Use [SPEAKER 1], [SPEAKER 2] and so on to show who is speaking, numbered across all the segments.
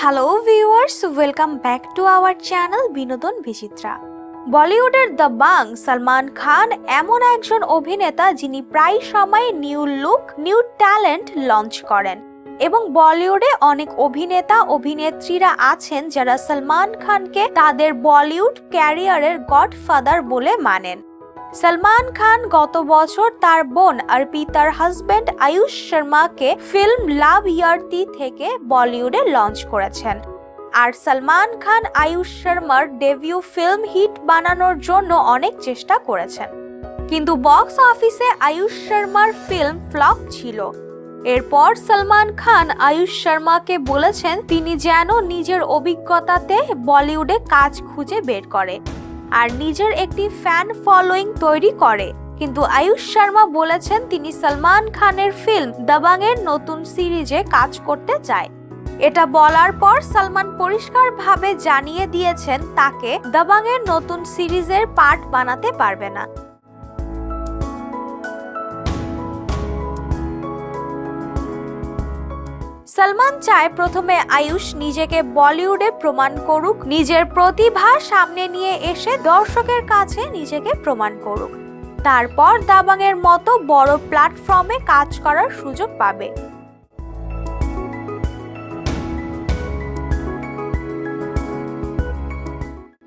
[SPEAKER 1] Hello viewers welcome back to our channel Binodon Bichitra বলিউডের the বাং সালমান খান এমন একজন অভিনেতা যিনি প্রায় সময় new look new talent launch করেন। এবং বলিউডে অনেক অভিনেতা, অভিনেত্রীরা আছেন যারা সালমান খানকে তাদের বলিউড ক্যারিয়ারের গডফাদার বলে মানেন। সালমান খান গত বছর তার বোন অর্পিতার হাজবেন্ড আয়ুষ শর্মাকে ফিল্ম লাভ ইয়ার্তি থেকে বলিউডে লঞ্চ করেছেন। আর সালমান খান আয়ুষ শর্মার ডেবিউ ফিল্ম হিট বানানোর জন্য অনেক চেষ্টা করেছেন। কিন্তু বক্স অফিসে আয়ুষ শর্মার ফিল্ম ফ্লপ ছিল। এরপর সালমান খান আয়ুষ শর্মাকে বলেছেন, তিনি যেন নিজের অভিজ্ঞতাতে বলিউডে কাজ খুঁজে বের করে। আর নিজের একটি ফ্যান ফলোয়িং তৈরি করে। কিন্তু আয়ুষ শর্মা বলেছেন তিনি সলমান খানের ফিল্ম দাবাং এর নতুন সিরিজে কাজ করতে চায়। এটা বলার পর সালমান পরিষ্কারভাবে জানিয়ে দিয়েছেন তাকে দাবাং এর নতুন সিরিজের পার্ট বানাতে পারবে না। সালমান চায় প্রথমে আয়ুষ নিজেকে বলিউডে প্রমাণ করুক, নিজের প্রতিভা সামনে নিয়ে এসে দর্শকের কাছে নিজেকে প্রমাণ করুক। তারপর দাবাংয়ের মতো বড় প্ল্যাটফর্মে কাজ করার সুযোগ পাবে।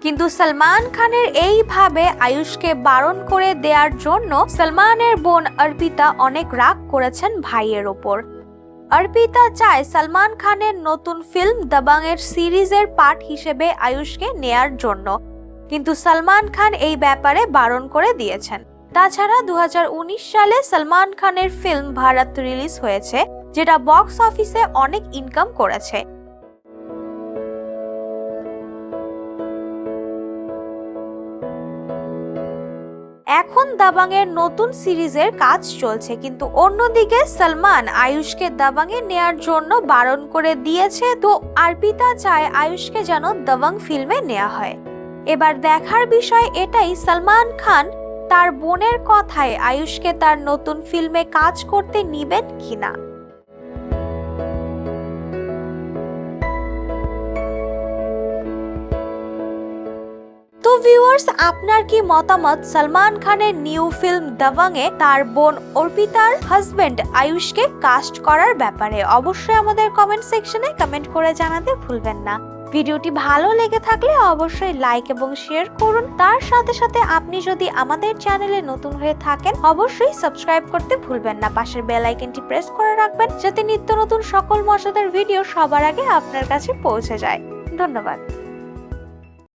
[SPEAKER 1] কিন্তু সালমান খানের এইভাবে আয়ুষকে বারণ করে দেওয়ার জন্য সালমানের বোন অর্পিতা অনেক রাগ করেছেন ভাইয়ের ওপর। অর্পিতা চায় সালমান খানের নতুন ফিল্ম দাবাং এর সিরিজের পার্ট হিসেবে আয়ুষকে নেয়ার জন্য। কিন্তু সালমান খান এই ব্যাপারে বারণ করে দিয়েছেন। তাছাড়া দু হাজার উনিশ সালে সালমান খানের ফিল্ম ভারত রিলিজ হয়েছে, যেটা বক্স অফিসে অনেক ইনকাম করেছে। এখন দাবাংয়ের নতুন সিরিজের কাজ চলছে, কিন্তু অন্যদিকে সলমান আয়ুষকে দাবাংয়ে নেয়ার জন্য বারণ করে দিয়েছে, তো আরপিতা চায় আয়ুষকে যেন দাবাং ফিল্মে নেওয়া হয়। এবার দেখার বিষয় এটাই, সলমান খান তার বোনের কথায় আয়ুষকে তার নতুন ফিল্মে কাজ করতে নিবেন কিনা? ভিউয়ার্স আপনার কি মতামত? সালমান খানের নিউ ফিল্ম দাবাংয়ে তার বোন অর্পিতার হাজবেন্ড আয়ুষকে কাস্ট করার ব্যাপারে অবশ্যই আমাদের কমেন্ট সেকশনে কমেন্ট করে জানাতে ভুলবেন না। ভিডিওটি ভালো লেগে থাকলে অবশ্যই লাইক এবং শেয়ার করুন। তার সাথে সাথে আপনি যদি আমাদের চ্যানেলে নতুন হয়ে থাকেন, অবশ্যই সাবস্ক্রাইব করতে ভুলবেন না। পাশের বেল আইকনটি প্রেস করে রাখবেন, যাতে নিত্য নতুন সকল মজাদার ভিডিও সবার আগে আপনার কাছে পৌঁছে যায়। ধন্যবাদ।